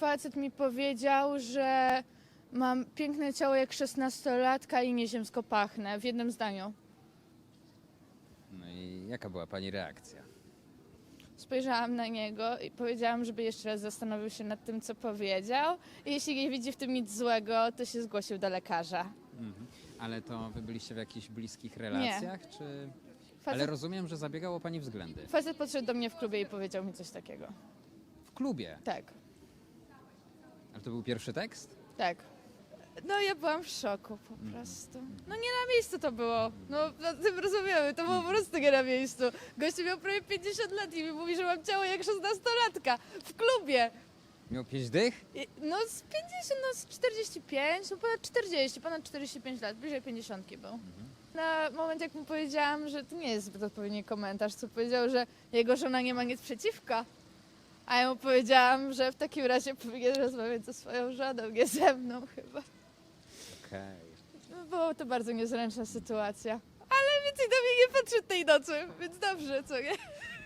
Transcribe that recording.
facet mi powiedział, że mam piękne ciało jak szesnastolatka i nieziemsko pachnę w jednym zdaniu. No i jaka była pani reakcja? Spojrzałam na niego i powiedziałam, żeby jeszcze raz zastanowił się nad tym, co powiedział. I jeśli nie widzi w tym nic złego, to się zgłosił do lekarza. Mhm. Ale to wy byliście w jakichś bliskich relacjach, czy... Ale Facet, rozumiem, że zabiegało pani względy. facet podszedł do mnie w klubie i powiedział mi coś takiego. W klubie. Tak, To był pierwszy tekst? tak. No ja byłam w szoku po prostu. No nie na miejscu to było. No na tym rozumiemy, to było po prostu nie na miejscu. Gościu miał prawie 50 lat i mi mówi, że mam ciało jak 16-latka w klubie. Miał pięć dych? I- No z 50, no z 45, no ponad 40, ponad 45 lat, bliżej 50 był. Na moment jak mu powiedziałam, że to nie jest zbyt odpowiedni komentarz, co powiedział, że jego żona nie ma nic przeciwko. A ja mu powiedziałam, że w takim razie powinien rozmawiać ze swoją żoną, nie ze mną chyba. Okej. No, była to bardzo niezręczna sytuacja. Ale więcej do mnie nie podszedł tej nocy, więc dobrze, co nie?